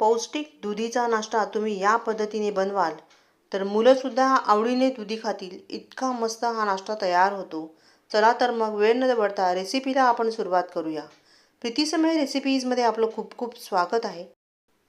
पौष्टिक दुधीचा नाश्ता तुम्ही या पद्धतीने बनवाल तर मुलंसुद्धा आवडीने दुधी खातील. इतका मस्त हा नाश्ता तयार होतो. चला तर मग वेळ न दवडता रेसिपीला आपण सुरुवात करूया. प्रीतीसमय रेसिपीजमध्ये आपलं खूप खूप स्वागत आहे.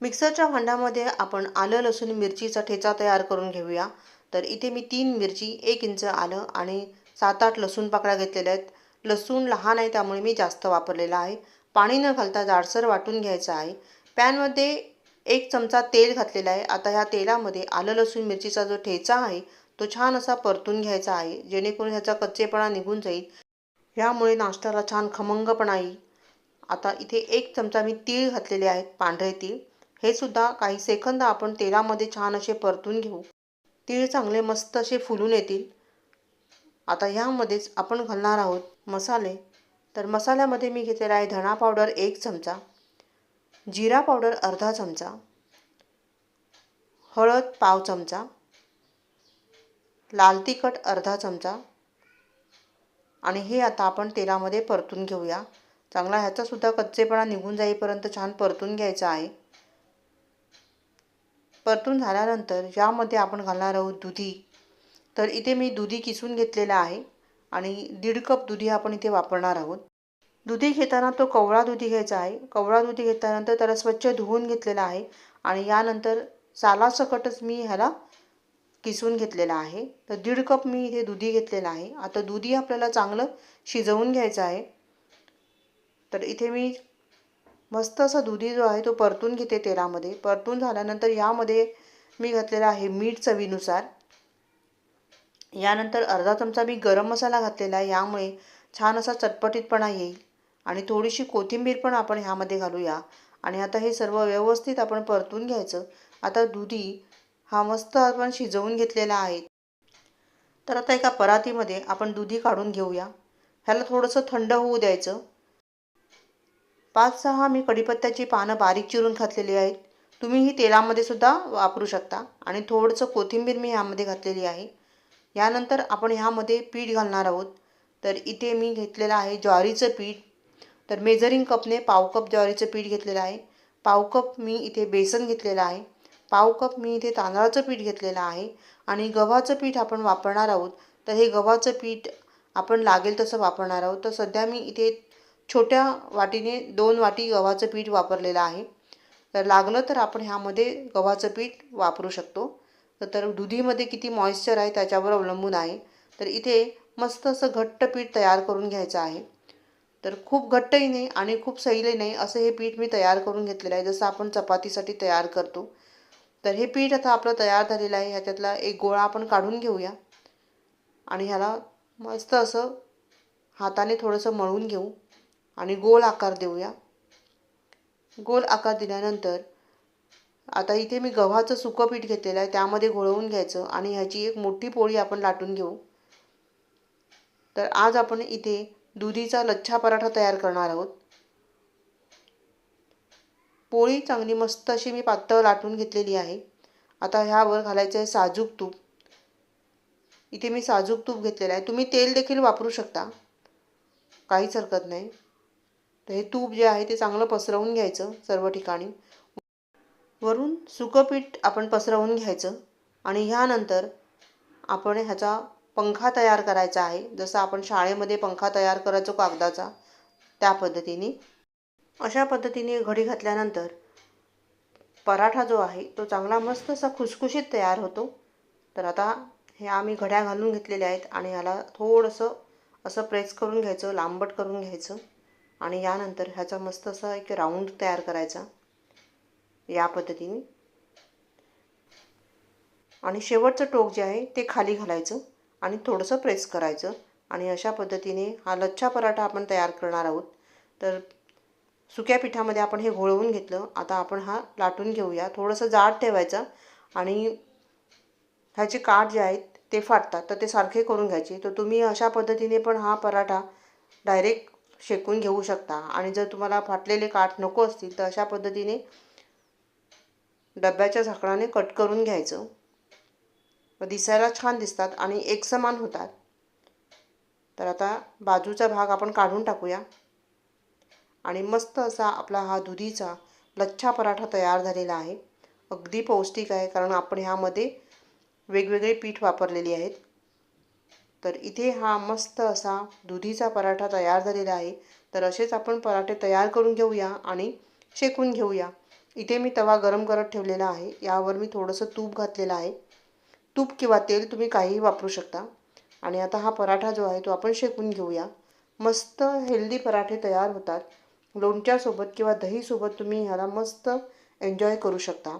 मिक्सरच्या भांड्यामध्ये आपण आलं लसूण मिरचीचा ठेचा तयार करून घेऊया. तर इथे मी तीन मिरची एक इंच आलं आणि सात आठ लसूण पाकळ्या घेतलेल्या आहेत. लसूण लहान आहे त्यामुळे मी जास्त वापरलेला आहे. पाणी न घालता जाडसर वाटून घ्यायचं आहे. पॅनमध्ये एक चमचा तेल घातलेला आहे. आता ह्या तेलामध्ये आलं लसूण मिरचीचा जो ठेचा आहे तो छान असा परतून घ्यायचा आहे. जेणेकरून ह्याचा कच्चेपणा निघून जाईल. ह्यामुळे नाश्त्याला छान खमंगपणा येईल आता इथे एक चमचा मी तीळ घातलेले आहेत पांढरे तीळ. हे सुद्धा काही सेकंद आपण तेलामध्ये छान असे परतून घेऊ. तीळ चांगले मस्त असे फुलून येतील. आता ह्यामध्येच आपण घालणार आहोत मसाले. तर मसाल्यामध्ये मी घेतलेला आहे धणा पावडर एक चमचा. जिरा पावडर अर्धा चमचा हळद पाव चमचा लाल तिखट अर्धा चमचा आणि हे आता आपण तेलामध्ये परतून घेऊया. चांगला ह्याचासुद्धा कच्चेपणा निघून जाईपर्यंत छान परतून घ्यायचा आहे. परतून झाल्यानंतर यामध्ये आपण घालणार आहोत दुधी. तर इथे मी दुधी किसून घेतलेला आहे आणि दीड कप दुधी आपण इथे वापरणार आहोत. दुधी घेताना तो कवळा दुधी घ्यायचा आहे. कवळा दुधी घेतल्यानंतर त्याला स्वच्छ धुवून घेतलेला आहे आणि यानंतर सालासकटच मी ह्याला किसून घेतलेला आहे. तर दीड कप मी इथे दुधी घेतलेला आहे. आता दुधी आपल्याला चांगलं शिजवून घ्यायचं आहे. तर इथे मी मस्त असा दुधी जो आहे तो परतून घेते तेलामध्ये. परतून झाल्यानंतर यामध्ये मी घातलेला आहे मीठ चवीनुसार. यानंतर अर्धा चमचा मी गरम मसाला घातलेला आहे. यामुळे छान असा चटपटीतपणा येईल. आणि थोडीशी कोथिंबीर पण आपण ह्यामध्ये घालूया. आणि आता हे सर्व व्यवस्थित आपण परतून घ्यायचं. आता दुधी हा मस्त आपण शिजवून घेतलेला आहे. तर आता एका परातीमध्ये आपण दुधी काढून घेऊया. ह्याला थोडंसं थंड होऊ द्यायचं. पाच सहा मी कढीपत्त्याची पानं बारीक चिरून घातलेली आहेत. तुम्ही ही तेलामध्ये सुद्धा वापरू शकता. आणि थोडंसं कोथिंबीर मी ह्यामध्ये घातलेली आहे. यानंतर आपण ह्यामध्ये पीठ घालणार आहोत. तर इथे मी घेतलेलं आहे ज्वारीचं पीठ. तर मेजरिंग कपने पाव कप ज्वारीचं पीठ घेतलेलं आहे. पाव कप मी इथे बेसन घेतलेलं आहे. पाव कप मी इथे तांदळाचं पीठ घेतलेलं आहे. आणि गव्हाचं पीठ आपण वापरणार आहोत. तर हे गव्हाचं पीठ आपण लागेल तसं वापरणार आहोत. तर सध्या मी इथे छोट्या वाटीने दोन वाटी गव्हाचं पीठ वापरलेलं आहे. तर लागलं तर आपण ह्यामध्ये गव्हाचं पीठ वापरू शकतो. तर दुधीमध्ये किती मॉइश्चर आहे त्याच्यावर अवलंबून आहे. तर इथे मस्त असं घट्ट पीठ तयार करून घ्यायचं आहे. तर खूप घट्टही नाही आणि खूप सैले नाही असं हे पीठ मी तयार करून घेतलेलं आहे. जसं आपण चपातीसाठी तयार करतो. तर हे पीठ आता आपलं तयार झालेलं आहे. ह्याच्यातला एक गोळा आपण काढून घेऊया. आणि ह्याला मस्त असं हाताने थोडंसं मळून घेऊ. आणि गोल आकार देऊया. गोल आकार दिल्यानंतर आता इथे मी गव्हाचं सुकं पीठ घेतलेलं आहे. त्यामध्ये घोळवून घ्यायचं आणि ह्याची एक मोठी पोळी आपण लाटून घेऊ. तर आज आपण इथे दुधीचा लच्छा पराठा तयार करणार आहोत. पोळी चांगली मस्त अशी मी पातळ लाटून घेतलेली आहे. आता ह्यावर घालायचं आहे साजूक तूप. इथे मी साजूक तूप घेतलेलं आहे. तुम्ही तेल देखील वापरू शकता. काहीच हरकत नाही. तर हे तूप जे आहे ते चांगलं पसरवून घ्यायचं सर्व ठिकाणी. वरून सुकं पीठ आपण पसरवून घ्यायचं आणि ह्यानंतर आपण ह्याचा पंखा तयार करायचा आहे. जसं आपण शाळेमध्ये पंखा तयार करायचो कागदाचा त्या पद्धतीने. अशा पद्धतीने घडी घातल्यानंतर पराठा जो आहे तो चांगला मस्त असा खुसखुशीत तयार होतो. तर आता हे आम्ही घड्या घालून घेतलेल्या आहेत आणि ह्याला थोडंसं असं प्रेस करून घ्यायचं लांबट करून घ्यायचं. आणि यानंतर ह्याचा मस्त असा एक राऊंड तयार करायचा. या पद्धतीने. आणि शेवटचं टोक जे आहे ते खाली घालायचं. आणि थोडंसं प्रेस करायचं. आणि अशा पद्धतीने हा लच्छा पराठा आपण तयार करणार आहोत. तर सुक्या पिठामध्ये आपण हे घोळवून घेतलं. आता आपण हा लाटून घेऊया. थोडंसं जाड ठेवायचं. आणि ह्याचे काठ जे आहेत ते फाटतात. तर ते सारखे करून घ्यायचे. तर तुम्ही अशा पद्धतीने पण हा पराठा डायरेक्ट शेकून घेऊ शकता. आणि जर तुम्हाला फाटलेले काठ नको असतील तर अशा पद्धतीने डब्याच्या झाकणाने कट करून घ्यायचं. व दिसायला छान दिसतात आणि एकसमान होतात. तर आता बाजूचा भाग आपण काढून टाकूया. आणि मस्त असा आपला हा दुधीचा लच्छा पराठा तयार झालेला आहे. अगदी पौष्टिक आहे कारण आपण ह्यामध्ये वेगवेगळे पीठ वापरलेली आहेत. तर इथे हा मस्त असा दुधीचा पराठा तयार झालेला आहे. तर असेच आपण पराठे तयार करून घेऊया आणि शेकून घेऊया. इथे मी तवा गरम करत ठेवलेला आहे. यावर मी थोडंसं तूप घातलेलं आहे. तूप किंवा तेल तुम्ही काहीही वापरू शकता. आणि आता हा पराठा जो आहे तो आपण शेकून घेऊया. मस्त हेल्दी पराठे तयार होतात. लोणच्यासोबत किंवा दहीसोबत तुम्ही ह्याला मस्त एन्जॉय करू शकता.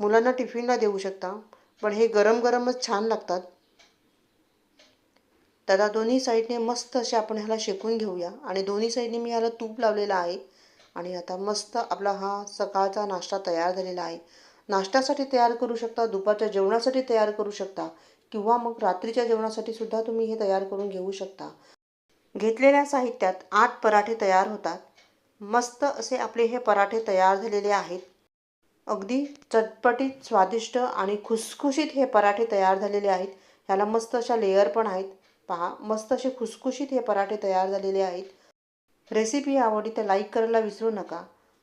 मुलांना टिफिनला देऊ शकता. पण हे गरम गरमच छान लागतात. त्याला दोन्ही साईडने मस्त असे आपण ह्याला शेकून घेऊया. आणि दोन्ही साईडने मी ह्याला तूप लावलेलं आहे. आणि आता मस्त आपला हा सकाळचा नाश्ता तयार झालेला आहे. नाश्त्यासाठी तयार करू शकता दुपारच्या जेवणासाठी तयार करू शकता किंवा मग रात्रीच्या जेवणासाठी सुद्धा तुम्ही हे तयार करून घेऊ शकता. घेतलेल्या साहित्यात आठ पराठे तयार होतात. मस्त असे आपले हे पराठे तयार झालेले आहेत. अगदी चटपटीत स्वादिष्ट आणि खुसखुशीत हे पराठे तयार झालेले आहेत. ह्याला मस्त अशा लेअर पण आहेत. पहा मस्त असे खुसखुशीत हे पराठे तयार झालेले आहेत. रेसिपी आवडली तर लाईक करायला विसरू नका.